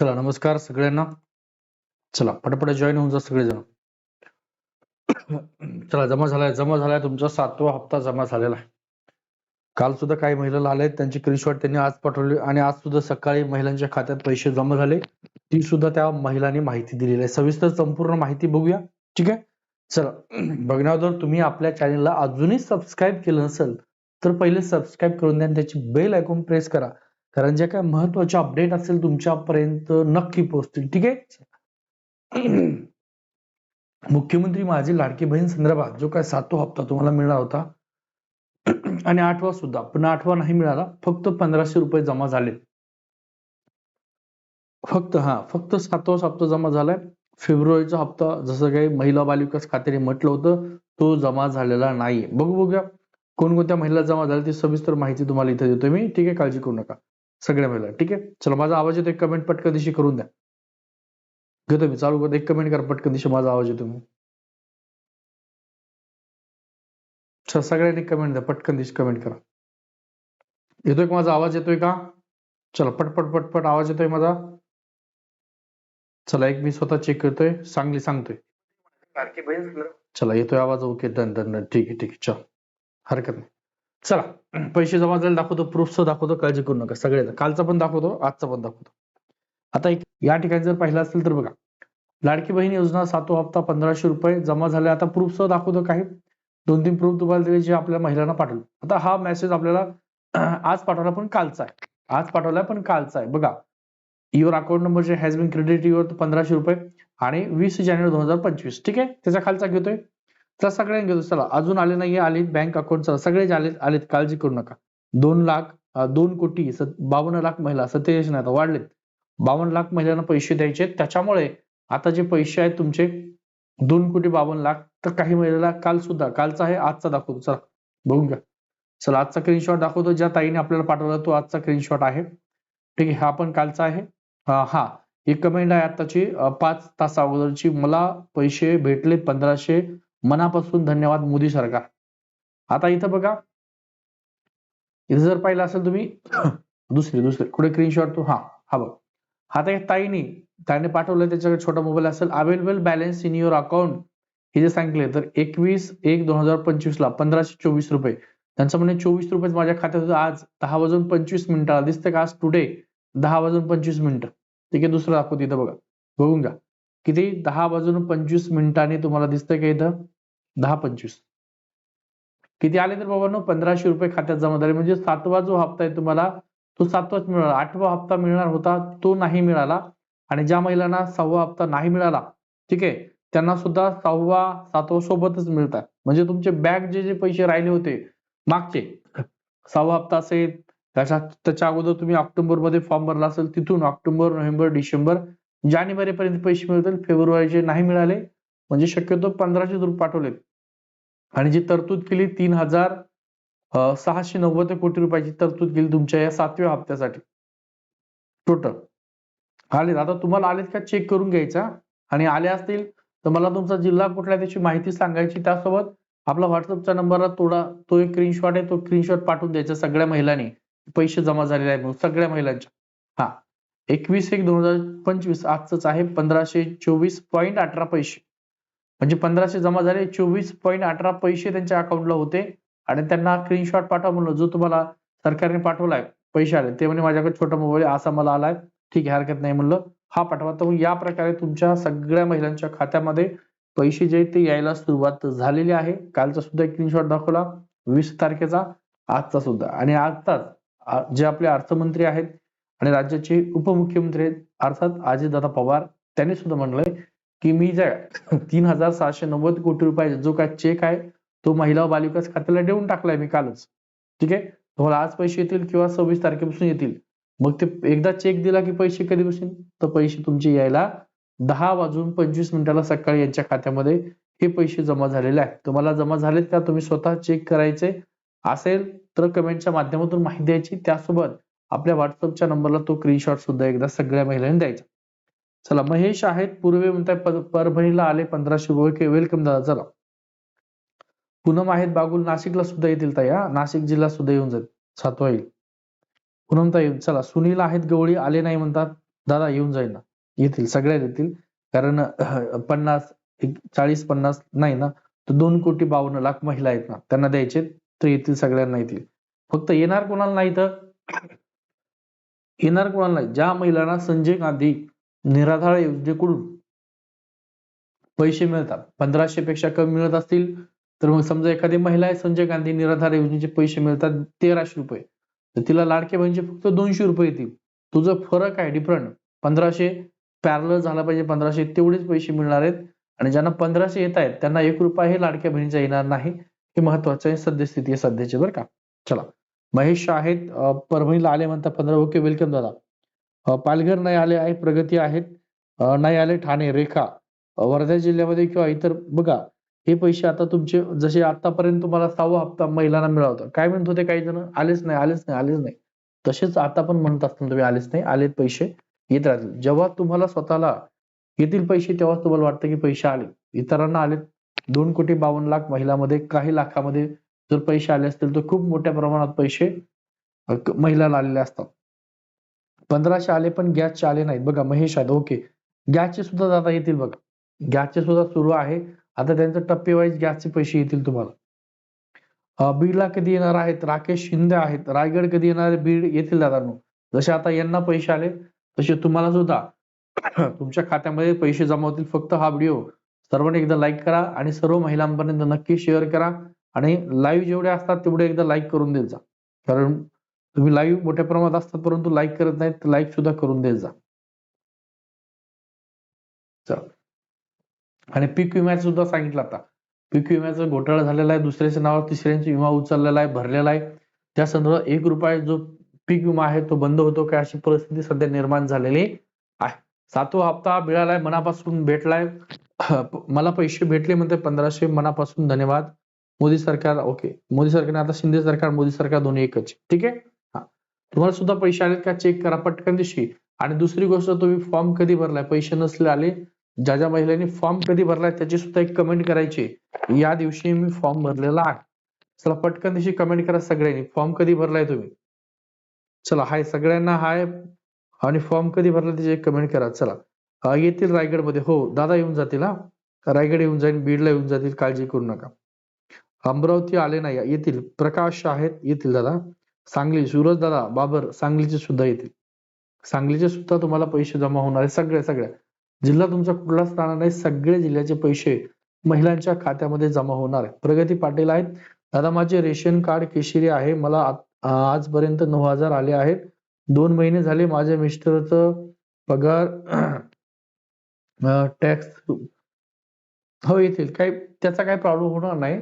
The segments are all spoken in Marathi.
चला नमस्कार सगळ्यांना. चला पटापट जॉईन होऊन जा सगळेजण. चला जमा झालाय जमा झालाय तुमचा सातवा हप्ता जमा झालेला आहे. काल सुद्धा काही महिला आले त्यांची स्क्रीनशॉट त्यांनी आज पाठवली आणि आज सुद्धा सकाळी महिलांच्या खात्यात पैसे जमा झाले. ती सुद्धा त्या महिलांनी माहिती दिलेली आहे. सविस्तर संपूर्ण माहिती बघूया. ठीक आहे? चला बघण्यावर तुम्ही आपल्या चॅनलला अजूनही सबस्क्राईब केलं नसेल तर पहिले सबस्क्राईब करून द्या त्याची बेल ऐकून प्रेस करा. कारण जे काय महत्त्वाचे अपडेट असेल तुमच्यापर्यंत नक्की पोहोचतील. ठीक आहे? मुख्यमंत्री माझी लाडकी बहीण संदर्भात जो काय सातवा हप्ता तुम्हाला मिळणार होता आणि आठवा सुद्धा पण आठवा नाही मिळाला फक्त पंधराशे रुपये जमा झाले. फक्त हा फक्त सातवा हप्ता जमा झालाय. फेब्रुवारीचा हप्ता जसं काही महिला बालविकास खात्याने म्हटलं होतं तो जमा झालेला नाहीये. बघू बघूया. कोणकोणत्या महिला जमा झाल्या ती सविस्तर माहिती तुम्हाला इथे देतोय मी. ठीक आहे? काळजी करू नका. सगळ्या महिला ठीक आहे? चला माझा आवाज येतो एक कमेंट पटकन दिशी करून द्या. घेतो मी चालू करतो एक कमेंट करा पटकन दिशी माझा आवाज येतो मी चला सगळ्यांनी कमेंट द्या पटकन दिशी कमेंट करा. येतोय का माझा आवाज येतोय का? चला पटपट पटपट आवाज येतोय माझा. चला एक मी स्वतः चेक करतोय सांगली सांगतोय. चला येतोय आवाज ओके डन डन डन. ठीक आहे ठीक आहे चल. हरकत नाही. चला पैसे जमा झाले दाखवतो प्रूफ दाखवतो काळजी करू नका सगळे कालचा पण दाखवतो आजचा पण दाखवतो. आता एक या ठिकाणी जर पाहिलं असेल तर बघा लाडकी बहीण योजना सातो हप्ता पंधराशे रुपये जमा झाले आता प्रूफ दाखवतो काही. दोन तीन प्रूफ तुम्हाला दिले जे आपल्या महिलांना पाठवले. आता हा मेसेज आपल्याला आज पाठवला पण कालचा आहे. आज पाठवलाय पण कालचा आहे. बघा युअर अकाउंट नंबर जे हॅज बिन क्रेडिट युअर पंधराशे रुपये आणि वीस जानेवारी दोन हजार पंचवीस. ठीक आहे? त्याचा खालचा घेतोय. तर सगळ्यांनी घेतो चला अजून आले नाहीये आले बँक अकाउंट चला सगळे आलेत आलेत काळजी करू नका. दोन लाख दोन कोटी बावन्न लाख महिला सत्तेचाळीस नाही आता वाढलेत. बावन्न लाख महिलांना पैसे द्यायचे त्याच्यामुळे आता जे पैसे आहेत तुमचे दोन कोटी बावन्न लाख तर काही महिलेला काल सुद्धा कालचा आहे आजचा दाखवतो. चला बघून घ्या. चला आजचा स्क्रीनशॉट दाखवतो. ज्या ताईने आपल्याला पाठवला तो आजचा स्क्रीनशॉट आहे. ठीक आहे हा पण कालचा आहे. हा एक कमेंट आहे आताची पाच तास अगोदरची. मला पैसे भेटले पंधराशे मनापासून धन्यवाद मोदी सरकार. आता इथं बघा. इथं जर पाहिलं असेल तुम्ही दुसरी दुसरी कुठे स्क्रीनशॉट तू? हा हा बघ. हा तर एक ताईने त्याने पाठवलं त्याच्याकडे छोटा मोबाईल असेल available balance in your account हे जे सांगितले तर एकवीस एक दोन हजार पंचवीस ला पंधराशे चोवीस रुपये. त्यांचं म्हणे चोवीस रुपये माझ्या खात्यात होतं आज. दहा वाजून पंचवीस मिनिटाला दिसतं का आज टुडे दहा वाजून पंचवीस मिनिटं. ठीक आहे दुसरं दाखवतो इथं बघा. बघून घ्या. किती? दहा वाजून पंचवीस मिनिटांनी तुम्हाला दिसतंय का इथं? दहा पंचवीस. किती आले तर बाबांनो? पंधराशे रुपये खात्यात जमा झाले. म्हणजे सातवा जो हप्ता आहे तुम्हाला तो सातवाच मिळाला. आठवा हप्ता मिळणार होता तो नाही मिळाला. आणि ज्या महिलांना सहावा हप्ता नाही मिळाला ठीक आहे त्यांना सुद्धा सहावा सातवा सोबतच मिळतात. म्हणजे तुमचे बॅग जे जे पैसे राहिले होते मागचे सहावा हप्ता असेल त्याच्या त्याच्या अगोदर तुम्ही ऑक्टोबरमध्ये फॉर्म भरला असेल तिथून ऑक्टोबर नोव्हेंबर डिसेंबर जानेवारी पर्यंत पैसे मिळतील फेब्रुवारीचे नाही मिळाले म्हणजे शक्यतो पंधराशे रुपये पाठवलेत. आणि जी तरतूद केली तीन हजार सहाशे नव्वद कोटी रुपयाची तरतूद केली तुमच्या या सातव्या हप्त्यासाठी. टोटल. आले आता तुम्हाला आलेत का चेक करून घ्यायचा. आणि आले असतील तर मला तुमचा जिल्हा कुठला त्याची माहिती सांगायची त्यासोबत आपला व्हॉट्सअपचा नंबरला थोडा तो एक स्क्रीनशॉट आहे तो स्क्रीनशॉट पाठवून द्यायचा सगळ्या महिलांनी. पैसे जमा झालेले आहेत म्हणून सगळ्या महिलांच्या. हा. एकवीस एक दोन हजार पंचवीस आजच आहे पंधराशे चोवीस पॉईंट अठरा पैसे. म्हणजे पंधराशे जमा झाले चोवीस पॉईंट अठरा पैसे त्यांच्या अकाउंटला होते. आणि त्यांना स्क्रीनशॉट पाठवा म्हणलं जो तुम्हाला सरकारने पाठवलाय पैसे आले ते म्हणजे माझ्याकडे छोटा मोबाईल असा मला आलाय. ठीक आहे हरकत नाही म्हणलं. हा पाठवा. तर या प्रकारे तुमच्या सगळ्या महिलांच्या खात्यामध्ये पैसे जे ते यायला सुरुवात झालेली आहे. कालचा सुद्धा स्क्रीनशॉट दाखवला वीस तारखेचा आजचा सुद्धा. आणि आजचाच जे आपले अर्थमंत्री आहेत आणि राज्याचे उपमुख्यमंत्री आहेत अर्थात अजितदादा पवार त्यांनी सुद्धा म्हणलंय की मी ज्या तीन हजार सहाशे नव्वद कोटी रुपयाचा जो काय चेक आहे तो महिला बालविकास खात्याला देऊन टाकलाय मी कालच. ठीक आहे? तुम्हाला आज पैसे येतील किंवा सव्वीस तारखेपासून येतील. मग ते एकदा चेक दिला की पैसे कधीपासून तर पैसे तुमचे यायला दहा वाजून पंचवीस मिनिटाला सकाळी यांच्या खात्यामध्ये हे पैसे जमा झालेले आहेत. तुम्हाला जमा झालेत का? तुम्ही स्वतः चेक करायचे असेल तर कमेंटच्या माध्यमातून माहिती द्यायची. त्यासोबत आपल्या व्हॉट्सअपच्या नंबरला तो स्क्रीनशॉट सुद्धा एकदा सगळ्या महिलांनी द्यायचा. चला महेश आहेत पूर्वे म्हणताय परभणीला आले पंधराशे ओके वेलकम दादा चला. पूनम आहेत बागुल नाशिकला सुद्धा येतील ताई नाशिक जिल्हा सुद्धा येऊन जाईल सातवा येईल. पूनम ताई चला सुनील आहेत गवळी आले नाही म्हणतात. दादा येऊन जाईल ना. येतील सगळ्या येतील. कारण पन्नास एक चाळीस पन्नास नाही ना तर दोन कोटी बावन्न लाख महिला आहेत ना त्यांना द्यायचे तर येतील सगळ्यांना येतील. फक्त येणार कोणाला नाही तर? येणार कोणाला नाही. ज्या महिलांना संजय गांधी निराधार योजनेकडून पैसे मिळतात. पंधराशे पेक्षा कमी मिळत असतील तर मग समजा एखादी महिला आहे संजय गांधी निराधार योजनेचे पैसे मिळतात तेराशे रुपये. तर तिला लाडके बहिणीचे फक्त दोनशे रुपये येतील. तुझं फरक आहे डिफरंट पंधराशे पॅरल झाला पाहिजे पंधराशे तेवढेच पैसे मिळणार आहेत. आणि ज्यांना पंधराशे येत आहेत त्यांना एक रुपयाही लाडक्या बहिणीचा येणार नाही. हे महत्वाचं आहे सद्यस्थिती आहे सध्याची बरं का. चला. महेश आहेत परभणीला आले म्हणता पंधरा. ओके वेलकम दादा. पालघर नाही आले आहे प्रगती आहेत. नाही आले ठाणे रेखा वर्धा जिल्ह्यामध्ये किंवा इतर बघा हे पैसे आता तुमचे जसे आतापर्यंत तुम्हाला सहावा हप्ता महिलांना मिळावता काय म्हणत होते काही जण? आलेच नाही आलेच नाही आलेच नाही. तसेच आता पण म्हणत असताना तुम्ही आलेच नाही आलेत पैसे येत राहतील. जेव्हा तुम्हाला स्वतःला येतील पैसे तेव्हा तुम्हाला वाटतं की पैसे आले. इतरांना आले दोन कोटी बावन्न लाख महिलांमध्ये काही लाखामध्ये जर पैसे आले असतील तर खूप मोठ्या प्रमाणात पैसे महिलाला महिलांना आलेले असतात. पंधराशे आले पण गॅसचे आले नाहीत. बघा महेश आहेत. ओके. गॅसचे सुद्धा जाता येतील बघा. गॅसचे सुद्धा सुरू आहे. आता त्यांचं टप्पेवाईज गॅसचे पैसे येतील तुम्हाला. बीडला कधी येणार आहेत? राकेश शिंदे आहेत. रायगड कधी येणार बीड येतील दादांनो. जसे आता यांना पैसे आले तसे तुम्हाला सुद्धा तुमच्या खात्यामध्ये पैसे जमा होतील. फक्त हा व्हिडिओ सर्वांनी एकदा लाईक करा आणि सर्व महिलांपर्यंत नक्की शेअर करा. आणि लाईव्ह जेवढे असतात तेवढे एकदा लाईक करून देत जा. कारण तुम्ही लाईव्ह मोठ्या प्रमाणात असतात परंतु लाईक करत नाहीत तर लाईक सुद्धा करून देत जा. आणि पीक विम्याचं सुद्धा सांगितलं आता. पीक विम्याचा घोटाळा झालेला आहे दुसऱ्याच्या नावावर तिसऱ्यांचा विमा उचललेला आहे भरलेला आहे. त्या संदर्भात एक रुपया जो पीक विमा आहे तो बंद होतो काय अशी परिस्थिती सध्या निर्माण झालेली आहे. सातवा हप्ता मिळालाय मनापासून भेटलाय. मला पैसे भेटले म्हणते पंधराशे मनापासून धन्यवाद. मोदी सरकार ओके मोदी सरकारने आता शिंदे सरकार मोदी सरकार दोन्ही एकच ठीक आहे? तुम्हाला सुद्धा पैसे आलेत का? चेक करा पटकन दिवशी आणि दुसरी गोष्ट तुम्ही फॉर्म कधी भरलाय? पैसे नसले आले ज्या ज्या महिलांनी फॉर्म कधी भरलाय त्याची सुद्धा एक कमेंट करायची. या दिवशी मी फॉर्म भरलेला आहे. चला पटकन दिवशी कमेंट करा सगळ्यांनी. फॉर्म कधी भरलाय तुम्ही? चला हाय सगळ्यांना हाय. आणि फॉर्म कधी भरला त्याची कमेंट करा. चला. येतील रायगडमध्ये. हो दादा येऊन जातील हा. रायगड येऊन जाईल बीडला येऊन जातील. काळजी करू नका. अमरावती आले नाही. येतील. प्रकाश आहेत. येतील दादा. सांगली सूरज दादा बाबर सांगलीचे सुद्धा येतील. सांगलीचे सुद्धा तुम्हाला पैसे जमा होणार आहे सगळ्या सगळ्या जिल्हा तुमचा कुठलाच राहणार नाही सगळे जिल्ह्याचे पैसे महिलांच्या खात्यामध्ये जमा होणार आहे प्रगती पाटील आहेत. दादा माझे रेशन कार्ड केशरी आहे. मला आजपर्यंत नऊ हजार आले आहेत. दोन महिने झाले माझ्या मिस्टरचं पगार टॅक्स हो येतील. काही त्याचा काही प्रॉब्लेम होणार नाही.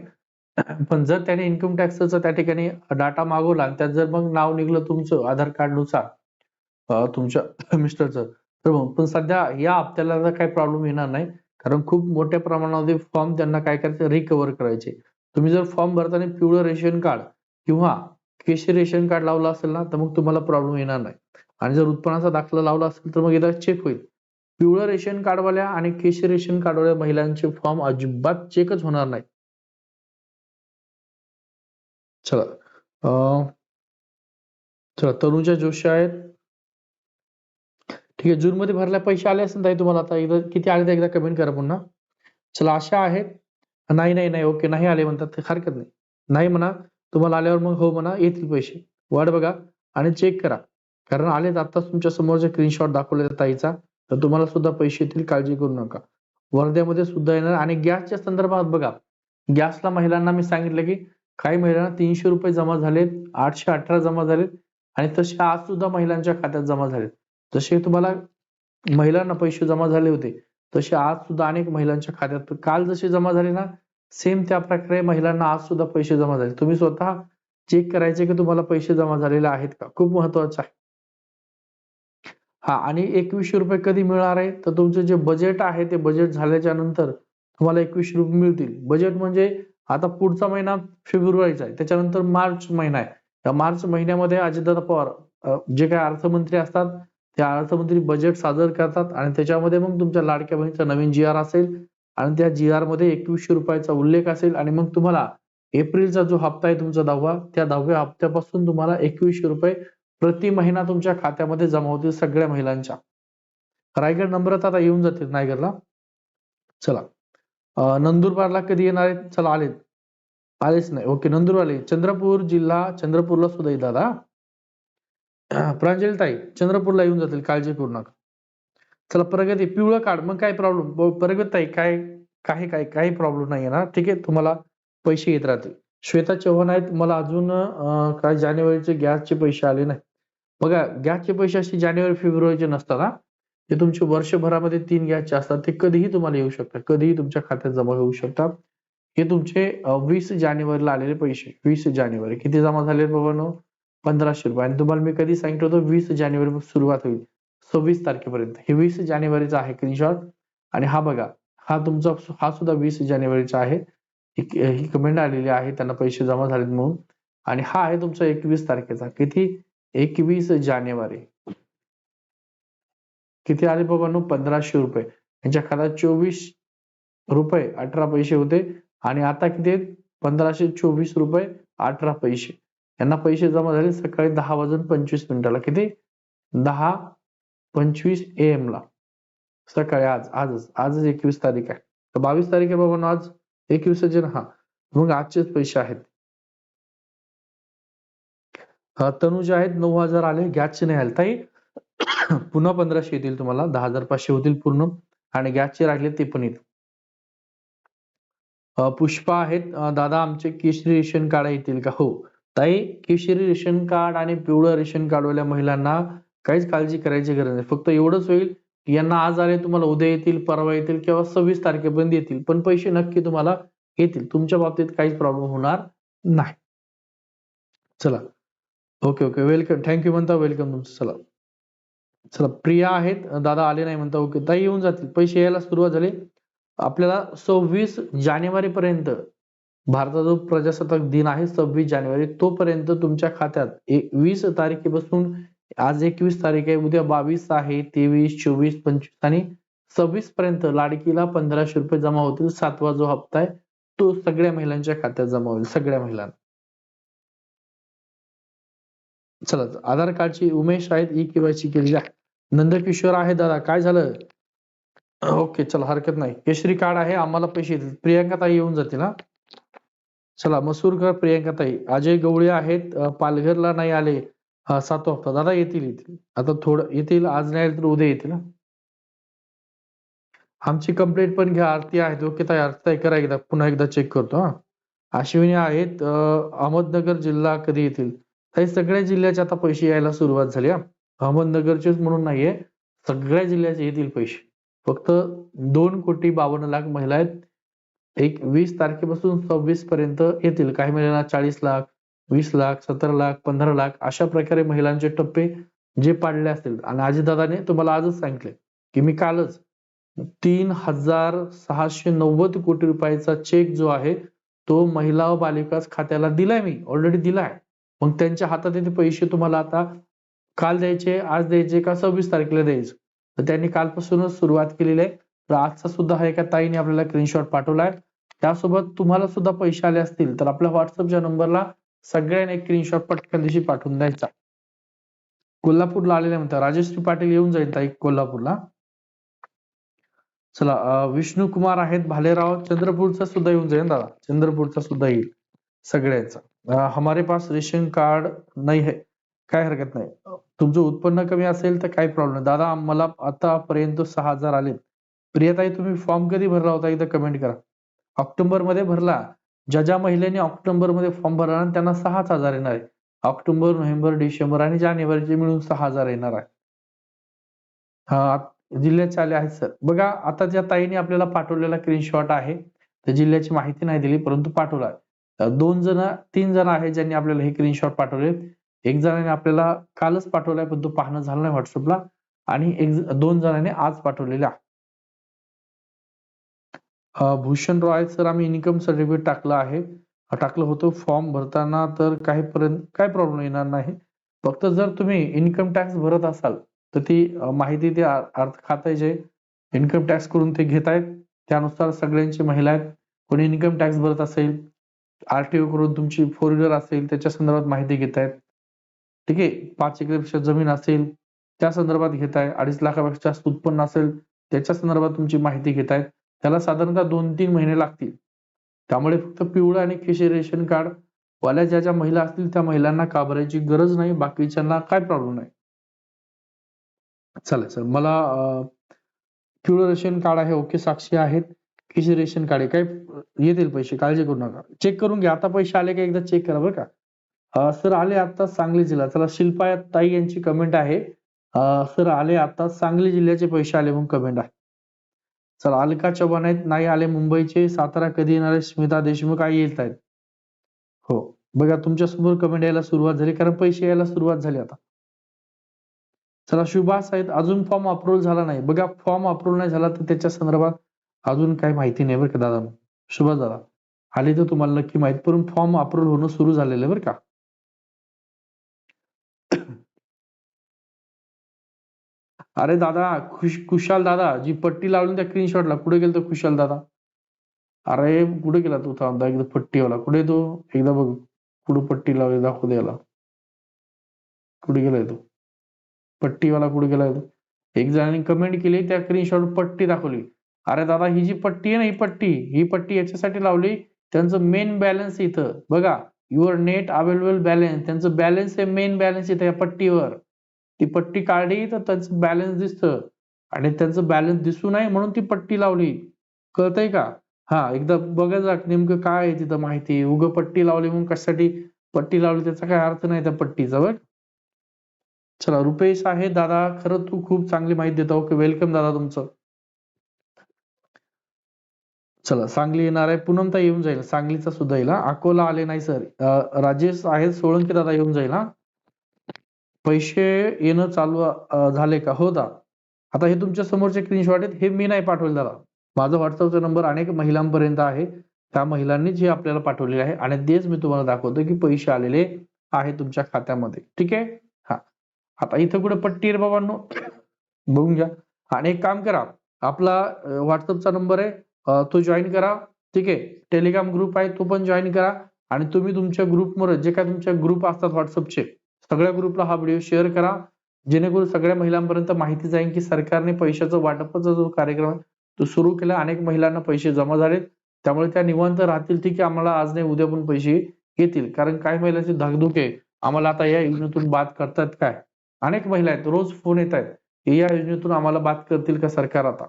पण जर त्याने इन्कम टॅक्सचा त्या ठिकाणी डाटा मागवला आणि त्यात जर मग नाव निघलं तुमचं आधार कार्डनुसार तुमच्या मिस्टरचं तर मग पण सध्या या हप्त्याला तर काही प्रॉब्लेम येणार नाही. कारण खूप मोठ्या प्रमाणामध्ये फॉर्म त्यांना काय करायचं रिकव्हर करायचे. तुम्ही जर फॉर्म भरताना पिवळं रेशन कार्ड किंवा केशरी रेशन कार्ड लावलं असेल ना तर मग तुम्हाला प्रॉब्लेम येणार नाही. आणि जर उत्पन्नाचा दाखला लावला असेल तर मग एकदा चेक होईल. पिवळं रेशन कार्डवाल्या आणि केशरी रेशन कार्डवाल्या महिलांचे फॉर्म अजिबात चेकच होणार नाही. चला. अं, चला तनुजा जोशी आहेत. ठीक आहे जून मध्ये भरल्या पैसे आले असेल ताई तुम्हाला आता? एकदा किती आले ते एकदा कमेंट करा पुन्हा. चला अशा आहेत. नाही नाही नाही ओके नाही आले म्हणतात हरकत नाही. नाही म्हणा तुम्हाला आल्यावर मग हो म्हणा येतील पैसे. वाट बघा आणि चेक करा. कारण आलेत आताच तुमच्या समोरचे स्क्रीनशॉट दाखवले ताईचा. तर तुम्हाला सुद्धा पैसे येतील काळजी करू नका. वर्ध्यामध्ये सुद्धा येणार आणि गॅसच्या संदर्भात बघा. गॅसला महिलांना मी सांगितलं की काही महिलांना तीनशे रुपये जमा झालेत आठशे अठरा जमा झालेत आणि तसे आज सुद्धा महिलांच्या खात्यात जमा झालेत. जसे तुम्हाला महिलांना पैसे जमा झाले होते तसे आज सुद्धा अनेक महिलांच्या खात्यात. काल जसे जमा झाले ना सेम त्या प्रकारे महिलांना आज सुद्धा पैसे जमा झाले. तुम्ही स्वतः चेक करायचे की तुम्हाला पैसे जमा झालेले आहेत का? खूप महत्वाचं आहे. हा आणि एकवीसशे रुपये कधी मिळणार आहे? तर तुमचं जे बजेट आहे ते बजेट झाल्याच्यानंतर तुम्हाला एकवीसशे रुपये मिळतील. बजेट म्हणजे आता पुढचा महिना फेब्रुवारीचा आहे. त्याच्यानंतर मार्च महिना आहे. या मार्च महिन्यामध्ये अजितदादा पवार जे काही अर्थमंत्री असतात त्या अर्थमंत्री बजेट सादर करतात आणि त्याच्यामध्ये मग तुमच्या लाडक्या बहिणीचा नवीन जी आर असेल आणि त्या जी आरमध्ये एकवीसशे रुपयाचा उल्लेख असेल आणि मग तुम्हाला एप्रिलचा जो हप्ता आहे तुमचा दहावा त्या दहाव्या हप्त्यापासून तुम्हाला एकवीसशे रुपये प्रति महिना तुमच्या खात्यामध्ये जमा होतील सगळ्या महिलांच्या. रायगड नंबर आता येऊन जातील नायगरला चला. नंदुरबारला कधी येणार आहेत? चला आलेत. आलेच नाही. ओके नंदुरबार चंद्रपूर जिल्हा चंद्रपूरला सुद्धा येतात दादा. प्रांजली ताई चंद्रपूरला येऊन जातील काळजी करू नका. चला प्रगती पिवळं कार्ड मग काय प्रॉब्लेम प्रगत ताई काय काही काय काही प्रॉब्लेम नाही येणार ठीक आहे तुम्हाला पैसे येत राहतील. श्वेता चव्हाण आहेत. मला अजून काय जानेवारीचे गॅसचे पैसे आले नाही. बघा गॅसचे पैसे असे जानेवारी फेब्रुवारीचे नसतात हा. ते तुमचे वर्षभरामध्ये तीन गॅसचे असतात ते कधीही तुम्हाला येऊ शकतात. कधीही तुमच्या खात्यात जमा होऊ शकतात. हे तुमचे वीस जानेवारीला आलेले पैसे वीस जानेवारी. किती जमा झाले बाबांनो पंधराशे रुपये. आणि तुम्हाला मी कधी सांगितलं होतं वीस जानेवारी सुरुवात होईल. सव्वीस तारखेपर्यंत. हे वीस जानेवारीचा आहे स्क्रीनशॉट आणि हा बघा हा तुमचा हा सुद्धा वीस जानेवारीचा आहे. ही ही कमेंट आलेली आहे त्यांना पैसे जमा झालेत म्हणून. आणि हा आहे तुमचा एकवीस तारखेचा. किती? एकवीस जानेवारी. किती आले बाबांनो पंधराशे रुपये. यांच्या खात्यात चोवीस रुपये अठरा पैसे होते. आणि आता किती आहेत? पंधराशे चोवीस रुपये अठरा पैसे. यांना पैसे जमा झाले सकाळी दहा वाजून पंचवीस मिनिटाला. किती? दहा पंचवीस ए एम ला. सकाळी आज आजच आजच एकवीस तारीख आहे. तर बावीस तारीख आहे बाबा आज एकवीस जन हा. मग आजचेच पैसे आहेत. तनु जे आहेत नऊ हजार आले. गॅसचे नाही आले. ताई पुन्हा पंधराशे येतील तुम्हाला दहा हजार पाचशे होतील पूर्ण आणि गॅसचे राहिले ते पण येतील पुष्पा आहेत. दादा आमचे केशरी रेशन कार्ड येतील का? हो. ताई केशरी रेशन कार्ड आणि पिवळं रेशन कार्डवाल्या महिलांना काहीच काळजी करायची गरज नाही. फक्त एवढंच होईल की यांना आज आले तुम्हाला उद्या येतील परवा येतील किंवा सव्वीस तारखेपर्यंत येतील. पण पैसे नक्की तुम्हाला येतील. तुमच्या बाबतीत काहीच प्रॉब्लेम होणार नाही. चला. Okay okay. Welcome thank you म्हणता. वेलकम तुमचं. चला. चला प्रिया आहेत. दादा आले नाही म्हणता ओके ताई येऊन जातील. पैसे यायला सुरुवात झाली. आपल्याला सव्वीस जानेवारी पर्यंत भारताचा जो प्रजासत्ताक दिन आहे सव्वीस जानेवारी तोपर्यंत तुमच्या खात्यात वीस तारखेपासून आज एकवीस तारीख आहे उद्या बावीस आहे तेवीस चोवीस पंचवीस आणि सव्वीस पर्यंत लाडकीला पंधराशे रुपये जमा होतील. सातवा जो हप्ता आहे तो सगळ्या महिलांच्या खात्यात जमा होईल. सगळ्या महिलांना. चला आधार कार्डची उमेश आहेत ई केवायसी केलेली आहे नंदकिशोर आहे दादा काय झालं? ओके चला हरकत नाही. केशरी कार्ड आहे आम्हाला पैसे येतील प्रियांका ताई येऊन जातील हा. चला मसूरकर प्रियांका ताई अजय गवळे आहेत पालघरला नाही आले. सात सातवा हप्ता. दादा येतील येतील. आता थोडं येतील आज नाही आले तर उद्या येतील आमची कंप्लेंट पण घ्या आरती आहेत. ओके ताई आरती ताई करा एकदा. पुन्हा एकदा चेक करतो हा. अश्विनी आहेत अहमदनगर जिल्हा कधी येतील? हे सगळ्या जिल्ह्याचे आता पैसे यायला सुरुवात झाली हा. अहमदनगरचेच म्हणून नाहीये सगळ्या जिल्ह्याचे येतील पैसे. फक्त दोन कोटी बावन्न लाख महिला आहेत. एक वीस तारखेपासून सव्वीस पर्यंत येतील. काही महिलांना चाळीस लाख वीस लाख सतरा लाख पंधरा लाख अशा प्रकारे महिलांचे टप्पे जे पाडले असतील. आणि अजितदादाने तुम्हाला आजच सांगितले की मी कालच तीन हजार सहाशे नव्वद कोटी रुपयाचा चेक जो आहे तो महिला व बालिकास खात्याला दिलाय मी ऑलरेडी दिलाय. मग त्यांच्या हातात ते पैसे तुम्हाला आता काल द्यायचे आज द्यायचे का सव्वीस तारखेला द्यायचे? तर त्यांनी कालपासूनच सुरुवात केलेली आहे. तर आजचा सुद्धा हा एका ताईने आपल्याला स्क्रीनशॉट पाठवलाय त्यासोबत तुम्हाला सुद्धा पैसे आले असतील तर आपल्या व्हॉट्सअपच्या नंबरला सगळ्यांनी एक स्क्रीनशॉट पटकन दिवशी पाठवून द्यायचा. कोल्हापूरला आलेले म्हणतात राजश्री पाटील येऊन जाईल ताई कोल्हापूरला. चला विष्णू कुमार आहेत भालेराव चंद्रपूरचा सुद्धा येऊन जाईल दादा? चंद्रपूरचा सुद्धा येईल. सगळ्याचा. हमारे पास रेशन कार्ड नाही आहे काय हरकत नाही. तुमचं उत्पन्न कमी असेल तर काही प्रॉब्लेम नाही. दादा मला आतापर्यंत सहा हजार आले प्रियताई तुम्ही फॉर्म कधी भरला होता? इथं कमेंट करा. ऑक्टोबरमध्ये भरला. ज्या ज्या महिलेने ऑक्टोबरमध्ये फॉर्म भरला आणि त्यांना सहाच हजार येणार आहे. ऑक्टोबर नोव्हेंबर डिसेंबर आणि जानेवारीचे मिळून सहा हजार येणार आहे. हा जिल्ह्याचे आले आहेत सर. बघा आता ज्या ताईने आपल्याला पाठवलेला स्क्रीनशॉट आहे त्या जिल्ह्याची माहिती नाही दिली परंतु पाठवला आहे. दोन जण तीन जण आहेत ज्यांनी आपल्याला हे स्क्रीनशॉट पाठवले. एक जणाने आपल्याला कालच पाठवलाय पण तो पाहणं झालं नाही व्हॉट्सअपला. आणि एक दोन जणांनी आज पाठवलेला भूषण रॉय सर आम्ही इन्कम सर्टिफिकेट टाकलं आहे. टाकलं होतं. फॉर्म भरताना तर काही पर्यंत काय प्रॉब्लेम येणार नाही. फक्त जर तुम्ही इन्कम टॅक्स भरत असाल तर ती माहिती ते अर्थ खाते जे. इन्कम टॅक्स करून ते घेत आहेत त्यानुसार सगळ्यांची महिला आहेत. कोणी इन्कम टॅक्स भरत असेल आरटीओ करून तुमची फोर व्हीलर असेल त्याच्या संदर्भात माहिती घेत आहेत ठीक आहे? पाच एकरपेक्षा जमीन असेल त्या संदर्भात घेताय. अडीच लाखापेक्षा जास्त उत्पन्न असेल त्याच्या संदर्भात तुमची माहिती घेताय त्याला साधारणतः दोन तीन महिने लागतील. त्यामुळे फक्त पिवळं आणि केशरी रेशन कार्ड वाल्या ज्या ज्या महिला असतील त्या महिलांना काबरायची गरज नाही. बाकीच्यांना काय प्रॉब्लेम नाही. चालेल सर मला पिवळं रेशन कार्ड आहे ओके साक्षी आहेत. केशरी रेशन कार्ड आहे काय येतील पैसे काळजी करू नका. चेक करून घ्या. आता पैसे आले का एकदा चेक करा बरं का. सर आले आता सांगली जिल्हा. चला शिल्पा ताई यांची कमेंट आहे. सर आले आता सांगली जिल्ह्याचे पैसे आले म्हणून कमेंट आहे. चला अलका चव्हाण आहेत. नाही आले मुंबईचे. सातारा कधी येणार स्मिता देशमुख आई येत आहेत. हो. बघा तुमच्यासमोर कमेंट यायला सुरुवात झाली. कारण पैसे यायला सुरुवात झाली आता. चला सुभाष आहेत. अजून फॉर्म अप्रूव्ह झाला नाही. बघा फॉर्म अप्रूव्ह नाही झाला तर त्याच्या संदर्भात अजून काही माहिती नाही बरं का दादा. शुभ दादा आली तर तुम्हाला नक्की माहीत. पण फॉर्म अप्रूव्ह होणं सुरू झालेलं आहे बरं का. अरे दादा खुश खुशाल दादा जी पट्टी लावली त्या स्क्रीनशॉटला कुठे गेलं तर खुशाल दादा? अरे कुठे गेला तू थांबता एकदा पट्टीवाला. कुठे तो? एकदा बघ. कुठं पट्टी लावली दाखवू द्यायला कुठे गेलाय तो? पट्टीवाला कुठे गेलाय तो? एक जणांनी कमेंट केली त्या स्क्रीनशॉट पट्टी दाखवली. अरे दादा ही जी पट्टी आहे ना ही पट्टी ही पट्टी याच्यासाठी लावली त्यांचं मेन बॅलन्स इथं. बघा युअर नेट अवेलेबल बॅलन्स त्यांचं बॅलन्स आहे मेन बॅलन्स इथं या पट्टीवर. ती पट्टी काढली तर त्यांचं बॅलन्स दिसतं. आणि त्यांचं बॅलन्स दिसू नये म्हणून ती पट्टी लावली. कळतंय का? हा एकदा बघा नेमकं काय आहे तिथं माहिती. उग पट्टी लावली म्हणून कशासाठी पट्टी लावली त्याचा काय अर्थ नाही त्या पट्टीचा बघ चला रुपेश आहे दादा खरं तू खूप चांगली माहिती देतो ओके वेलकम दादा तुमचं. चला सांगली येणार आहे पूनमता येऊन जाईल सांगलीचा सुद्धा येईल अकोला आले नाही सर. राजेश आहेत सोळंकी दादा येऊन जाईल हा. पैसे येणं चालू झाले का? हो दा. आता हे तुमच्या समोरचे स्क्रीनशॉट आहेत हे मी नाही पाठवले दादा. माझा व्हॉट्सअपचा नंबर अनेक महिलांपर्यंत आहे. त्या महिलांनीच हे आपल्याला पाठवलेले आहे आणि तेच मी तुम्हाला दाखवतो की पैसे आलेले आहे तुमच्या खात्यामध्ये. ठीक आहे? हा. आता इथं कुठे पट्टी आहे बाबांनो? बघून घ्या. आणि एक काम करा. आपला व्हॉट्सअपचा नंबर आहे. तो जॉईन करा. ठीक आहे? टेलिग्राम ग्रुप आहे तो पण जॉईन करा. आणि तुम्ही तुमच्या ग्रुपमध्ये जे काय तुमच्या ग्रुप असतात व्हॉट्सअपचे सगळ्या ग्रुपला हा व्हिडिओ शेअर करा. जेणेकरून सगळ्या महिलांपर्यंत माहिती जाईल की सरकारने पैशाचं वाटपचा जो कार्यक्रम आहे, तो सुरू केला. अनेक महिलांना पैसे जमा झालेत. त्यामुळे त्या निवांत राहतील. ठीक आहे आम्हाला आज नाही उद्या पण पैसे येतील. कारण काही महिलांची धाकधुके आम्हाला आता या योजनेतून बाद करतात काय? अनेक महिला आहेत. रोज फोन येत आहेत या योजनेतून आम्हाला बाद करतील का सरकार आता?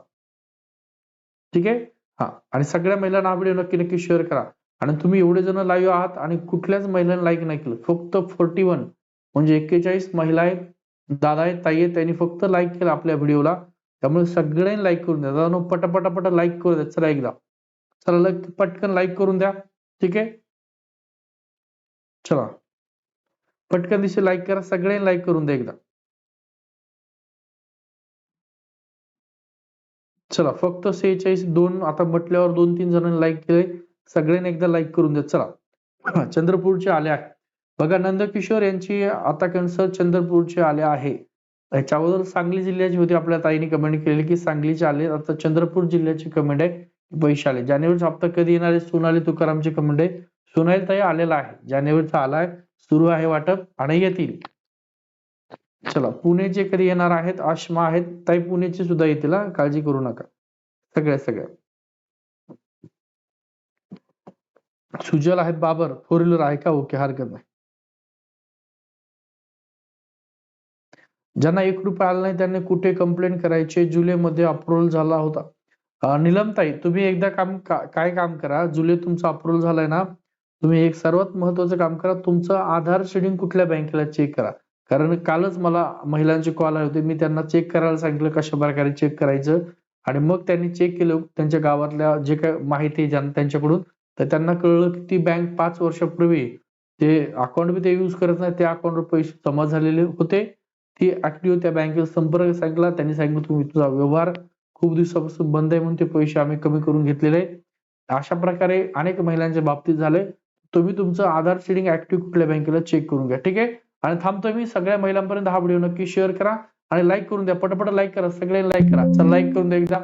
ठीक आहे? हा. आणि सगळ्या महिलांना हा व्हिडिओ नक्की नक्की शेअर करा. आणि तुम्ही एवढे जण लाईव्ह आहात आणि कुठल्याच महिलांना लाईक नाही केलं. फक्त फोर्टी वन म्हणजे एक्केचाळीस महिला आहेत दादा आहेत ताई आहेत त्यांनी फक्त लाईक केलं आपल्या व्हिडिओला त्यामुळे सगळ्यांनी लाईक करून द्या. दादा पटापटापट पटा लाईक करू द्या. चला एकदा. चला पटकन लाईक करून द्या. ठीक आहे? चला. पटकन दिसे लाईक करा. सगळ्यांनी लाईक करून द्या एकदा. चला फक्त सेहेचाळीस दोन आता म्हटल्यावर दोन तीन जणांनी लाईक केले सगळ्यांनी एकदा लाईक करून द्या चला. चंद्रपूरचे आले आहे बघा नंदकिशोर यांची आता कॅन्सर चंद्रपूरचे आले आहे. याच्यावर सांगली जिल्ह्याची होती. आपल्या ताईने कमेंट केलेली की सांगलीचे आले. आता चंद्रपूर जिल्ह्याची कमेंट आहे. पैसे आले. जानेवारीचा हप्ता कधी येणार आहे? सोनाली तुकारामची कमेंट आहे. सोनाली ताई आलेला आहे. जानेवारीचा आलाय. सुरू आहे वाटप. आणि येतील. चला पुणेचे कधी येणार आहेत आश्मा आहेत ताई पुणेचे सुद्धा येतील काळजी करू नका. सगळ्या सगळ्या. सुजल आहेत बाबर फोर व्हीलर आहे का? ओके हरकत नाही. ज्यांना एक रुपया आला नाही त्यांनी कुठे कंप्लेंट करायचे? जुलैमध्ये अप्रुव्हल झाला होता. निलमताई नीलमताई तुम्ही एकदा काम का- काय काम करा? जुलै तुमचा अप्रुव्हल झालाय ना? तुम्ही एक सर्वात महत्वाचं काम करा. तुमचं आधार शेडिंग कुठल्या बँकेला चेक करा? कारण कालच मला महिलांचे कॉल आले होते. मी त्यांना चेक करायला सांगितलं कशा प्रकारे चेक करायचं. आणि मग त्यांनी चेक केलं. त्यांच्या गावातल्या जे काय माहिती त्यांच्याकडून तर त्यांना कळलं की ती बँक पाच वर्षापूर्वी ते अकाउंट बी ते युज करत नाही त्या अकाउंटवर पैसे जमा झालेले होते. ती ऍक्टिव्ह त्या बँकेला संपर्क सांगितला त्यांनी सांगितलं तुम्ही तुझा व्यवहार खूप दिवसापासून बंद आहे म्हणून ते पैसे आम्ही कमी करून घेतलेले आहेत. अशा प्रकारे अनेक महिलांच्या बाबतीत झाले तुम्ही तुमचं आधार शेडिंग ऍक्टिव्ह कुठल्या बँकेला चेक करून घ्या. ठीक आहे? आणि थांबतो मी. सगळ्या महिलांपर्यंत हा व्हिडिओ नक्की शेअर करा आणि लाईक करून द्या. पटापट लाईक करा. सगळे लाईक करा. चल लाईक करून द्या एकदा.